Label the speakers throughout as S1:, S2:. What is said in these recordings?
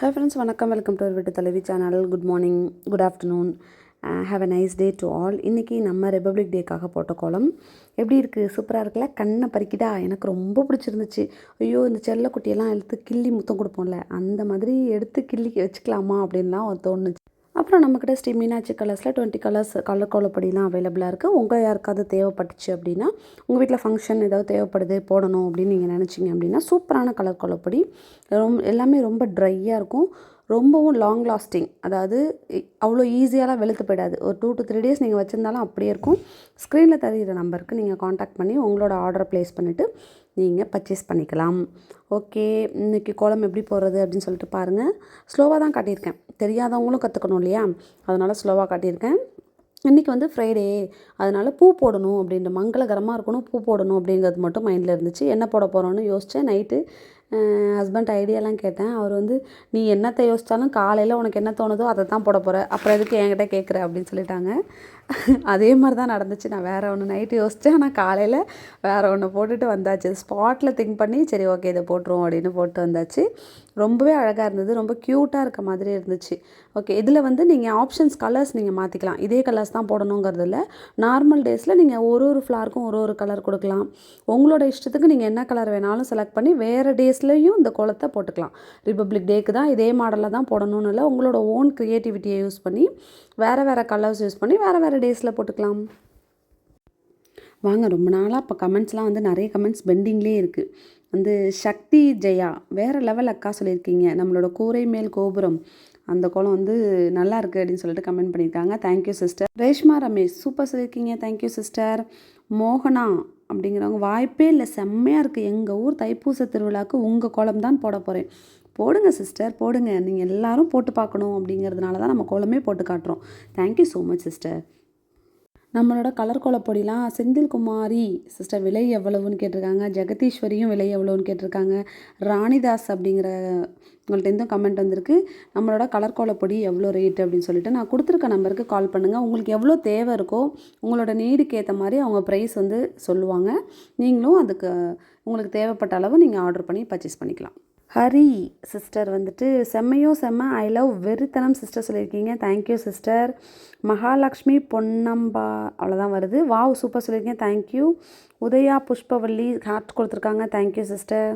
S1: Hi friends வணக்கம். Welcome to வீட்டு தலைவி channel good morning good afternoon have a nice day to all இன்றைக்கி நம்ம ரிப்பப்ளிக் டேக்காக போட்ட கோலம் எப்படி இருக்குது சூப்பராக இருக்குல்ல? கண்ணை பறிக்கிடா எனக்கு ரொம்ப பிடிச்சிருந்துச்சு. ஐயோ இந்த செல்லக்குட்டியெல்லாம் எடுத்து கிள்ளி முத்தம் கொடுப்போம்ல. அந்த மாதிரி எடுத்து கிள்ளி வச்சுக்கலாமா அப்படின்லாம் தோணுச்சு. அப்புறம் நம்மக்கிட்ட ஸ்ரீ மீனாட்சி கலர்ஸில் டுவெண்ட்டி கலர்ஸ் கலர் கோலப்பொடிலாம் அவைலபிளாக இருக்குது உங்கள் யாருக்காவது தேவைப்பட்டுச்சு அப்படின்னா உங்கள் வீட்டில் ஃபங்க்ஷன் ஏதாவது தேவைப்படுது போடணும் அப்படின்னு நீங்கள் நினச்சிங்க அப்படின்னா சூப்பரான கலர் கோலப்படி. ரொம்ப எல்லாமே ரொம்ப ட்ரையாக இருக்கும். ரொம்பவும் லாங் லாஸ்டிங் அதாவது இ- அவ்வளோ ஈஸியாலாம் வெளுத்து போயிடாது. ஒரு டூ டு த்ரீ டேஸ் நீங்கள் வச்சுருந்தாலும் அப்படியே இருக்கும். ஸ்க்ரீனில் தெரிகிற நம்பருக்கு நீங்கள் காண்டாக்ட் பண்ணி உங்களோட ஆர்டரை ப்ளேஸ் பண்ணிவிட்டு நீங்கள் பர்ச்சேஸ் பண்ணிக்கலாம். ஓகே இன்றைக்கி கோலம் எப்படி போடுறது அப்படின்னு சொல்லிட்டு பாருங்கள் ஸ்லோவாக தான் காட்டியிருக்கேன். தெரியாதவங்களும் கற்றுக்கணும் இல்லையா? அதனால் ஸ்லோவாக காட்டியிருக்கேன். இன்றைக்கி வந்து ஃப்ரைடே அதனால் பூ போடணும் அப்படின்ற மங்களகரமாக இருக்கணும். பூ போடணும் அப்படிங்கிறது மட்டும் மைண்டில் இருந்துச்சு. என்ன போட போகிறோன்னு யோசித்தேன் நைட்டு ஹஸ்பண்ட் ஐடியாலாம் கேட்டேன். அவர் வந்து நீ என்னத்தை யோசித்தாலும் காலையில் உனக்கு என்ன தோணுதோ அதை தான் போட போகிற அப்புறம் எதுக்கு என்கிட்ட கேட்குற அப்படின்னு சொல்லிட்டாங்க. அதே மாதிரி தான் நடந்துச்சு. நான் வேறு ஒன்று நைட்டு யோசித்தேன் ஆனால் காலையில் வேறு ஒன்று போட்டுட்டு வந்தாச்சு. ஸ்பாட்டில் திங்க் பண்ணி சரி ஓகே இதை போட்டுருவோம் அப்படின்னு போட்டு வந்தாச்சு. ரொம்பவே அழகாக இருந்தது. ரொம்ப க்யூட்டாக இருக்க மாதிரி இருந்துச்சு. ஓகே இதில் வந்து நீங்கள் ஆப்ஷன்ஸ் கலர்ஸ் நீங்கள் மாற்றிக்கலாம் இதே கலர்ஸ் தான் போடணுங்கிறது இல்லை. நார்மல் டேஸில் நீங்கள் ஒரு ஒரு ஃப்ளாருக்கும் ஒரு ஒரு கலர் கொடுக்கலாம். உங்களோட இஷ்டத்துக்கு நீங்கள் என்ன கலர் வேணாலும் செலக்ட் பண்ணி வேறு டேஸ்லேயும் இந்த கோலத்தை போட்டுக்கலாம். ரிப்பப்ளிக் டேக்கு தான் இதே மாடலில் தான் போடணும்னு இல்லை. உங்களோட ஓன் க்ரியேட்டிவிட்டியை யூஸ் பண்ணி வேறு வேறு கலர்ஸ் யூஸ் பண்ணி வேறு வேறு டேஸில் போட்டுக்கலாம். வாங்க ரொம்ப நாளாக இப்போ கமெண்ட்ஸ்லாம் வந்து நிறைய கமெண்ட்ஸ் பெண்டிங்லேயே இருக்குது வந்து சக்தி ஜெயா வேறு லெவல் அக்கா சொல்லியிருக்கீங்க. நம்மளோட கூரை மேல் கோபுரம் அந்த கோலம் வந்து நல்லா இருக்குது அப்படின்னு சொல்லிட்டு கமெண்ட் பண்ணியிருக்காங்க. Thank you sister Reshma Ramesh super சொல்லியிருக்கீங்க. தேங்க்யூ சிஸ்டர் மோகனா அப்படிங்கிறவங்க வாய்ப்பே இல்லை செம்மையாக இருக்குது எங்கள் ஊர் தைப்பூச திருவிழாவுக்கு உங்கள் கோலம் தான் போட போகிறேன் போடுங்க சிஸ்டர் போடுங்க. நீங்கள் எல்லாரும் போட்டு பார்க்கணும் அப்படிங்கிறதுனால தான் நம்ம கோலமே போட்டு காட்டுறோம். Thank you so much sister நம்மளோட கலர் கோலப்பொடிலாம் செந்தில் குமாரி சிஸ்டர் விலை எவ்வளவுன்னு கேட்டிருக்காங்க ஜெகதீஸ்வரியும் விலை எவ்வளோன்னு கேட்டிருக்காங்க ராணிதாஸ் அப்படிங்கிற உங்கள்கிட்ட கமெண்ட் வந்திருக்கு. நம்மளோட கலர் கோலப்பொடி எவ்வளோ ரேட் அப்படின்னு சொல்லிட்டு நான் கொடுத்துருக்க நம்பருக்கு கால் பண்ணுங்கள் உங்களுக்கு எவ்வளோ தேவை இருக்கோ உங்களோட நீடுக்கு ஏற்ற மாதிரி அவங்க ப்ரைஸ் வந்து சொல்லுவாங்க. நீங்களும் அதுக்கு உங்களுக்கு தேவைப்பட்ட அளவு நீங்கள் ஆர்டர் பண்ணி பர்ச்சேஸ் பண்ணிக்கலாம். ஹரி சிஸ்டர் வந்துட்டு செம்மையோ செம்ம ஐ லவ் வெறித்தனம் சிஸ்டர் சொல்லியிருக்கீங்க. Thank you sister Mahalakshmi Ponnamba அவ்வளோதான் வருது. வாவ் சூப்பர் சொல்லியிருக்கீங்க. Thank you Udaya Pushpavalli heart கொடுத்துருக்காங்க. Thank you sister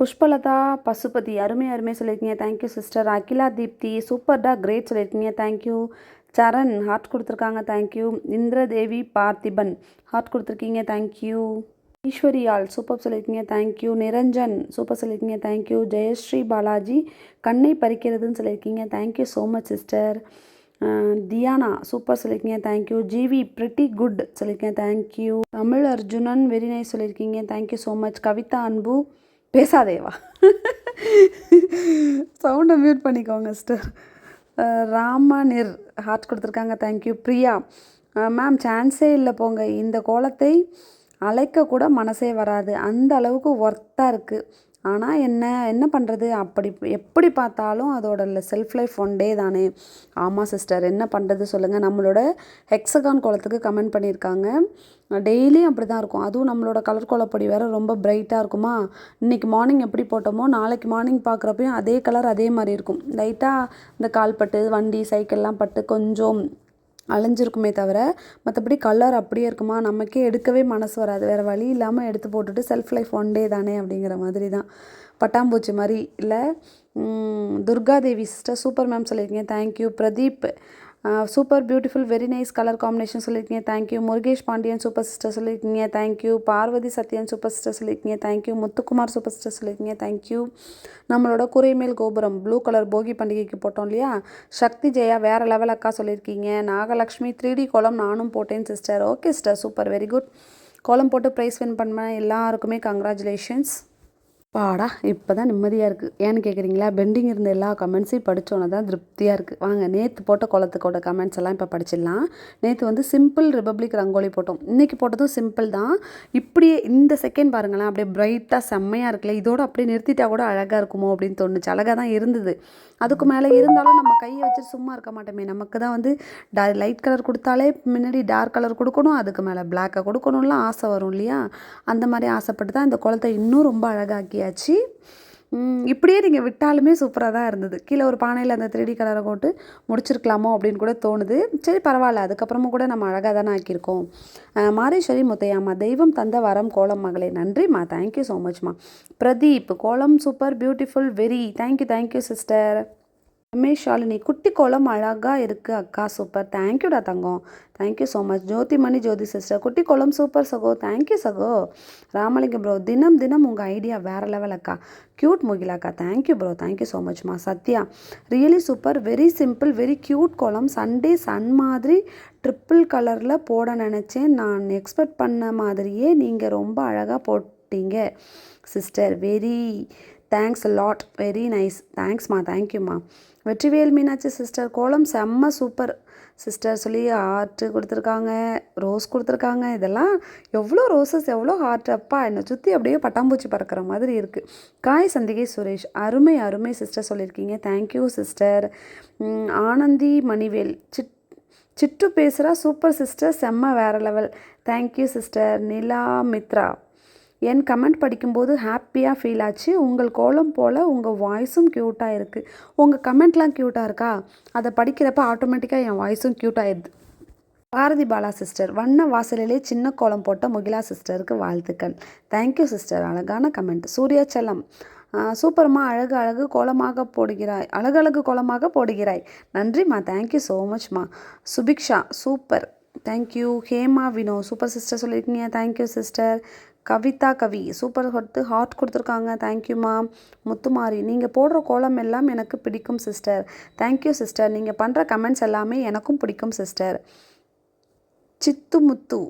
S1: Pushpalatha Pasupathi அருமை அருமை சொல்லியிருக்கீங்க. தேங்க்யூ சிஸ்டர் அகிலா தீப்தி சூப்பர்டா கிரேட் சொல்லியிருக்கீங்க. தேங்க்யூ சரண் ஹார்ட் கொடுத்துருக்காங்க. Thank you Indradevi Parthiban heart கொடுத்துருக்கீங்க. தேங்க்யூ ஈஸ்வரியால் சூப்பர் சொல்லியிருக்கீங்க தேங்க்யூ நிரஞ்சன் சூப்பர் சொல்லியிருக்கீங்க தேங்க்யூ ஜெயஸ்ரீ பாலாஜி கண்ணை பறிக்கிறதுன்னு சொல்லியிருக்கீங்க thank you so much sister Dhiyana super சொல்லியிருக்கீங்க thank you GV pretty good சொல்லியிருக்கேன் thank you Tamil Arjunan very nice சொல்லியிருக்கீங்க thank you so much Kavitha Anbu பேசாதேவா? சவுண்டை மியூட் பண்ணிக்கோங்க சிஸ்டர் ராமனிர் ஹார்ட் கொடுத்துருக்காங்க தேங்க்யூ பிரியா. மேம் சான்ஸே இல்லை போங்க. இந்த கோலத்தை அழைக்க கூட மனசே வராது. அந்த அளவுக்கு ஒர்த்தாக இருக்குது ஆனால் என்ன என்ன பண்ணுறது அப்படி எப்படி பார்த்தாலும் அதோட செல்ஃப் லைஃப் ஒன் டே தானே. ஆமாம் சிஸ்டர் என்ன பண்ணுறது சொல்லுங்கள் நம்மளோட ஹெக்ஸகான் கோலத்துக்கு கமெண்ட் பண்ணியிருக்காங்க. டெய்லியும் அப்படி தான் இருக்கும். அதுவும் நம்மளோட கலர் கோலப்பொடி வேறு ரொம்ப பிரைட்டாக இருக்குமா? இன்றைக்கி மார்னிங் எப்படி போட்டோமோ நாளைக்கு மார்னிங் பார்க்குறப்பையும் அதே கலர் அதே மாதிரி இருக்கும். லைட்டாக இந்த கால்பட்டு வண்டி சைக்கிள்லாம் பட்டு கொஞ்சம் அலைஞ்சிருக்குமே தவிர மற்றபடி கலர் அப்படியே இருக்குமா? நமக்கே எடுக்கவே மனசு வராது. வேறு வழி இல்லாமல் எடுத்து போட்டுட்டு செல்ஃப் லைஃப் ஒன் டே தானே அப்படிங்கிற மாதிரி தான். பட்டாம்பூச்சி மாதிரி. இல்லை துர்காதேவி சிஸ்டர் சூப்பர் மேம் சொல்லியிருக்கீங்க. Thank you Pradeep super beautiful very nice colour combination சொல்லியிருக்கீங்க thank you Murugesh Pandian super sister சொல்லியிருக்கீங்க thank you Parvathi Sathyan super sister சொல்லியிருக்கீங்க thank you Muthukumar super sister சொல்லியிருக்கீங்க தேங்க்யூ நம்மளோட குறைமேல் கோபுரம் ப்ளூ கலர் போகி பண்டிகைக்கு போட்டோம் இல்லையா? சக்தி ஜெயா வேறு லெவல் அக்கா சொல்லியிருக்கீங்க நாகலக்ஷ்மி த்ரீ டி கோலம் நானும் போட்டேன் sister okay sister super very good கோலம் போட்டு ப்ரைஸ் வின் பண்ண எல்லாருக்குமே கங்க்ராச்சுலேஷன்ஸ் பாடா இப்போ தான் நிம்மதியாக இருக்குது ஏன்னு கேட்குறீங்களா பெண்டிங் இருந்த எல்லா கமெண்ட்ஸையும் படித்தோன்னே தான் திருப்தியாக இருக்குது வாங்க நேற்று போட்ட குளத்துக்கோட கமெண்ட்ஸ் எல்லாம் இப்போ படிச்சிடலாம். நேற்று வந்து சிம்பிள் ரிப்பப்ளிக் ரங்கோலி போட்டோம். இன்றைக்கி போட்டதும் சிம்பிள் தான். இப்படியே இந்த செகண்ட் பாருங்களேன் அப்படியே பிரைட்டாக செம்மையாக இருக்குல்ல? இதோட அப்படியே நிறுத்திட்டா கூட அழகாக இருக்குமோ அப்படின்னு தோணுச்சு. அழகாக தான் இருந்தது. அதுக்கு மேலே இருந்தாலும் நம்ம கையை வச்சு சும்மா இருக்க மாட்டோமே. நமக்கு தான் வந்து டா லைட் கலர் கொடுத்தாலே முன்னாடி டார்க் கலர் கொடுக்கணும். அதுக்கு மேலே பிளாக்கை கொடுக்கணும்லாம் ஆசை வரும் இல்லையா? அந்த மாதிரி ஆசைப்பட்டு தான் இந்த குளத்தை இன்னும் ரொம்ப அழகாக்கியாச்சு ம், இப்படியே நீங்கள் விட்டாலுமே சூப்பராக தான் இருந்தது. கீழே ஒரு பானையில் அந்த த்ரீ டி கலரை போட்டு முடிச்சிருக்கலாமோ அப்படின்னு கூட தோணுது. சரி பரவாயில்ல. அதுக்கப்புறமும் கூட நம்ம அழகாக தானே ஆக்கியிருக்கோம். மாரேஸ்வரி முத்தையாம்மா தெய்வம் தந்த வரம் கோலம் மகளே. நன்றிம்மா. தேங்க்யூ ஸோ மச்மா பிரதீப் கோலம் super beautiful very thank you thank you sister Ramesh Shalini குட்டி கோலம் அழகாக இருக்குது அக்கா சூப்பர் தேங்க்யூடா தங்கம். Thank you so much Jothimani Jothi sister குட்டி கோலம் சூப்பர் சகோ. தேங்க்யூ சகோ. ராமலிங்கம் ப்ரோ தினம் தினம் உங்கள் ஐடியா வேறு லெவல் அக்கா. Cute முகிலாக்கா thank you bro thank you so மச்மா Sathya really super very simple very cute கோலம். சண்டே சன் மாதிரி ட்ரிப்பிள் கலரில் போட நினச்சேன். நான் எக்ஸ்பெக்ட் பண்ண மாதிரியே நீங்கள் ரொம்ப அழகாக போட்டீங்க sister very thanks lot very nice தேங்க்ஸ்மா தேங்க்யூம்மா வெற்றிவேல் மீனாட்சி சிஸ்டர் கோலம் செம்ம சூப்பர் சிஸ்டர் சொல்லி ஹார்ட்டு கொடுத்துருக்காங்க. ரோஸ் கொடுத்துருக்காங்க. இதெல்லாம் எவ்வளோ ரோசஸ் எவ்வளோ ஹார்ட் அப்பா. என்னை சுற்றி அப்படியே பட்டாம்பூச்சி பறக்கிற மாதிரி இருக்குது காய் சந்திகை சுரேஷ் அருமை அருமை சிஸ்டர் சொல்லியிருக்கீங்க. Thank you sister Anandhi Manivel. Chit சிட்டு பேசுகிறா சூப்பர் சிஸ்டர் செம்ம வேறு level thank you sister Nila Mithra. N comment படிக்கும்போது ஹாப்பியாக ஃபீல் ஆச்சு. உங்கள் கோலம் போல் உங்கள் வாய்ஸும் க்யூட்டாக இருக்குது உங்கள் கமெண்ட்லாம் க்யூட்டாக இருக்கா? அதை படிக்கிறப்ப ஆட்டோமேட்டிக்காக என் வாய்ஸும் க்யூட் ஆயிடுது. பாரதி பாலா சிஸ்டர் வண்ண வாசலிலே சின்ன கோலம் போட்ட முகிலா சிஸ்டருக்கு வாழ்த்துக்கள். தேங்க்யூ சிஸ்டர் அழகான கமெண்ட் சூர்யா செல்லம் சூப்பர்மா அழகு அழகு கோலமாக போடுகிறாய். அழகழகு கோலமாக போடுகிறாய். நன்றிம்மா. Thank you so மச்மா Subiksha super. Thank you Hema Vino super sister சொல்லியிருக்கீங்க. Thank you sister Kavitha Kavi. Super ஹொட்டு heart கொடுத்துருக்காங்க. தேங்க்யூம்மா முத்துமாரி நீங்கள் போடுற கோலம் எல்லாம் எனக்கு பிடிக்கும் சிஸ்டர் தேங்க்யூ சிஸ்டர் நீங்கள் பண்ணுற கமெண்ட்ஸ் எல்லாமே எனக்கும் பிடிக்கும் sister Sithu Muthu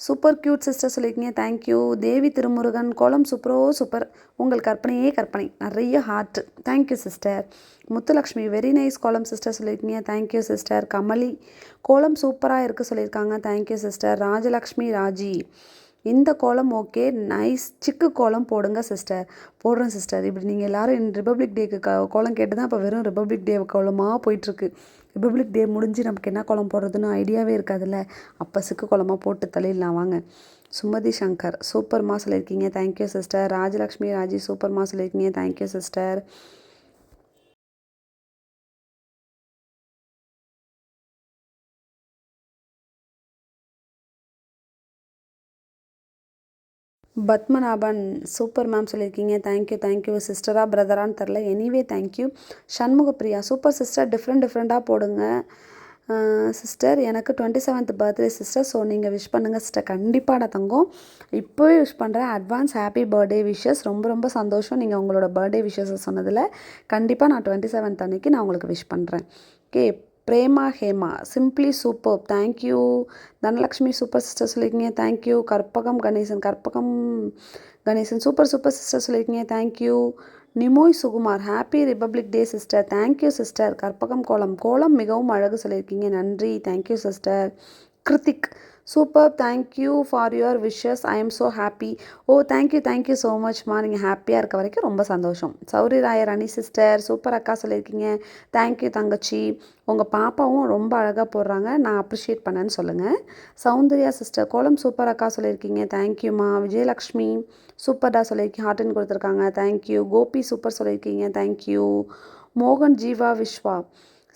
S1: super cute sister சொல்லியிருக்கீங்க. தேங்க்யூ தேவி திருமுருகன் கோலம் சூப்பரோ சூப்பர் oh, உங்கள் கற்பனையே கற்பனை. நிறைய heart thank you sister Muthulakshmi very nice கோலம் சிஸ்டர் சொல்லியிருக்கீங்க. தேங்க்யூ சிஸ்டர் கமலி கோலம் சூப்பராக இருக்குது சொல்லியிருக்காங்க. Thank you sister Rajalakshmi Raji. இந்த கோலம் ஓகே நைஸ் சிக்கு கோலம் போடுங்க சிஸ்டர். போடுறேன் சிஸ்டர். இப்படி நீங்கள் எல்லோரும் ரிப்பப்ளிக் டேக்கு கோலம் கேட்டு தான் இப்போ வெறும் ரிப்பப்ளிக் டே கோலமாக போயிட்டுருக்கு. ரிப்பப்ளிக் டே முடிஞ்சு நமக்கு என்ன கோலம் போடுறதுன்னு ஐடியாவே இருக்காதுல்ல? அப்போ சிக்கு கோலமாக போட்டு தள்ளிடலாம். வாங்க. சுமதி சங்கர் சூப்பர்மா சொல்லியிருக்கீங்க. தேங்க்யூ சிஸ்டர் ராஜலக்ஷ்மி ராஜி சூப்பர்மா சொல்லியிருக்கீங்க. Thank you sister Padmanabhan super ma'am சொல்லியிருக்கீங்க. தேங்க்யூ தேங்க்யூ சிஸ்டராக பிரதரான்னு தெரில anyway thank you Shanmugapriya super sister different டிஃப்ரெண்ட்டாக போடுங்க. சிஸ்டர் எனக்கு twenty seventh birthday sister so நீங்கள் விஷ் பண்ணுங்கள் சிஸ்டர் கண்டிப்பாக நான் தங்கம். இப்போவே விஷ் பண்ணுறேன் அட்வான்ஸ் ஹாப்பி பர்த்டே விஷஸ் ரொம்ப ரொம்ப சந்தோஷம். நீங்கள் உங்களோட பர்த்டே விஷஸை சொன்னதில். கண்டிப்பாக நான் டுவெண்ட்டி செவன்த் அன்னைக்கு நான் உங்களுக்கு விஷ் பண்ணுறேன் okay Prema Hema simply super thank you Dhanalakshmi super sister சொல்லியிருக்கீங்க thank you Karpagam Ganesan Karpagam Ganesan super super sister சொல்லியிருக்கீங்க thank you நிமோய் Sukumar happy republic day sister thank you sister Karpagam கோலம் கோலம் மிகவும் அழகு சொல்லியிருக்கீங்க நன்றி thank you sister Krithik super thank you for your wishes I am so happy oh thank you thank you so மச்மா நீங்கள் ஹாப்பியாக இருக்க வரைக்கும் ரொம்ப சந்தோஷம். சௌரி ராயர் ரணி சிஸ்டர் சூப்பர் அக்கா சொல்லியிருக்கீங்க. தேங்க்யூ தங்கச்சி. உங்கள் பாப்பாவும் ரொம்ப அழகாக போடுறாங்க. நான் அப்ரிஷியேட் பண்ணேன்னு சொல்லுங்கள் சௌந்தர்யா சிஸ்டர் கோலம் சூப்பர் அக்கா சொல்லியிருக்கீங்க. தேங்க்யூம்மா விஜயலக்ஷ்மி சூப்பர்டா சொல்லியிருக்கீங்க. ஹார்ட்னு கொடுத்துருக்காங்க. தேங்க்யூ கோபி சூப்பர் சொல்லியிருக்கீங்க. தேங்க்யூ மோகன் ஜீவா விஸ்வா.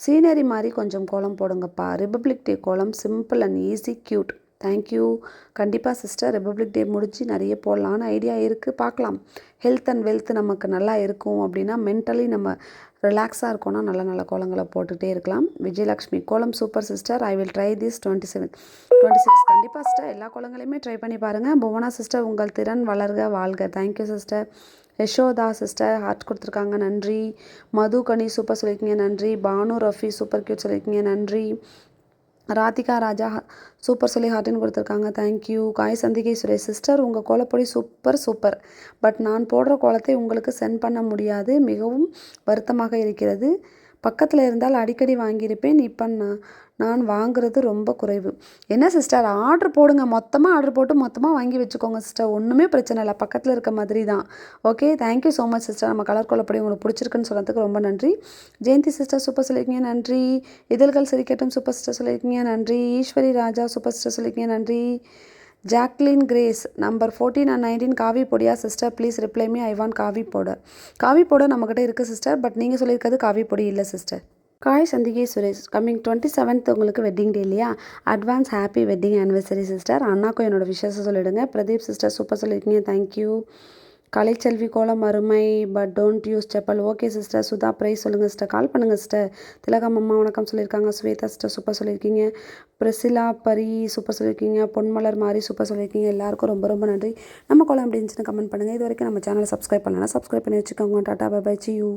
S1: சீனரி மாதிரி கொஞ்சம் கோலம் போடுங்கப்பா. ரிப்பப்ளிக் டே கோலம் simple and easy cute thank you கண்டிப்பாக சிஸ்டர் ரிப்பப்ளிக் டே முடிஞ்சு நிறைய போடலான்னு ஐடியா இருக்குது பார்க்கலாம். ஹெல்த் அண்ட் வெல்த் நமக்கு நல்லா இருக்கும் அப்படின்னா மென்டலி நம்ம ரிலாக்ஸாக இருக்கோன்னா நல்ல நல்ல கோலங்களை போட்டுகிட்டே இருக்கலாம். விஜயலக்ஷ்மி கோலம் super sister I will try this twenty seven twenty six கண்டிப்பாக சிஸ்டர் எல்லா கோலங்களையுமே ட்ரை பண்ணி பாருங்கள் புவனா சிஸ்டர் உங்கள் திறன் வளர்க வாழ்க. Thank you sister Yashodha sister heart கொடுத்துருக்காங்க. நன்றி. மது கனி சூப்பர் சொல்லியிருக்கீங்க. நன்றி. பானு ரஃபி சூப்பர் கியூட் சொல்லியிருக்கீங்க. நன்றி. ராதிகா ராஜா சூப்பர் சொல்லி ஹார்ட்டுன்னு கொடுத்துருக்காங்க. தேங்க்யூ காய் சந்திகை சுரேஷ். சிஸ்டர் உங்கள் கோலப்பொடி சூப்பர் சூப்பர். பட் நான் போடுற கோலத்தை உங்களுக்கு சென்ட் பண்ண முடியாது. மிகவும் வருத்தமாக இருக்கிறது. பக்கத்தில் இருந்தால் அடிக்கடி வாங்கியிருப்பேன். இப்போ நான் நான் வாங்குறது ரொம்ப குறைவு. என்ன சிஸ்டர் ஆர்டர் போடுங்க. மொத்தமாக ஆர்டர் போட்டு மொத்தமாக வாங்கி வச்சுக்கோங்க சிஸ்டர் ஒன்றுமே பிரச்சனை இல்லை. பக்கத்தில் இருக்க மாதிரி தான். Okay thank you so much sister நம்ம கலர் கொல்லப்படி உங்களுக்கு பிடிச்சிருக்குன்னு சொன்னதுக்கு ரொம்ப நன்றி. ஜெயந்தி சிஸ்டர் சூப்பர் சொல்லியிருக்கீங்க நன்றி. இதழ்கள் சிரிக்கட்டும் சூப்பர் சிஸ்டர் சொல்லியிருக்கீங்க நன்றி. ஈஸ்வரி ராஜா சூப்பர் சிஸ்டர் சொல்லியிருக்கீங்க நன்றி. Jacqueline Grace number fourteen and nineteen காவி பொடியா sister please reply me I want காவி பவுடர் காவி பவுடர் நம்மக்கிட்ட இருக்குது சிஸ்டர் பட் நீங்கள் சொல்லியிருக்கிறது காவி பொடி இல்லை சிஸ்டர் காய் சந்திகை சுரேஷ் கம்மிங் டுவெண்ட்டி செவன்த் உங்களுக்கு வெட்டிங் டே இல்லையா? Advance happy wedding anniversary sister அண்ணாக்கும் என்னோட விஷயத்தை சொல்லிவிடுங்க பிரதீப் சிஸ்டர் சூப்பர் சொல்லியிருக்கீங்க. தேங்க்யூ கலைச்செல்வி கோலம் அருமை but don't use chappal. Okay sister Sudha prize சொல்லுங்கள் சிஸ்டர் கால் பண்ணுங்கள் சிஸ்டர் திலகம் அம்மா வணக்கம் சொல்லியிருக்காங்க. ஸ்வேதா சிஸ்டர் சூப்பர் சொல்லியிருக்கீங்க. பிரசிலா பரி சூப்பர் சொல்லியிருக்கீங்க. பொன்மலர் மாதிரி சூப்பர் சொல்லியிருக்கீங்க. எல்லாருக்கும் ரொம்ப ரொம்ப நன்றி. நம்ம கோலம் அப்படி இருந்துச்சுன்னு கமெண்ட் பண்ணுங்கள் இது வரைக்கும் நம்ம சேனலை சப்ஸ்கிரைப் பண்ணலாம் சப்ஸ்கிரைப் பண்ணி வச்சுக்கோங்க. Tata bye bye see you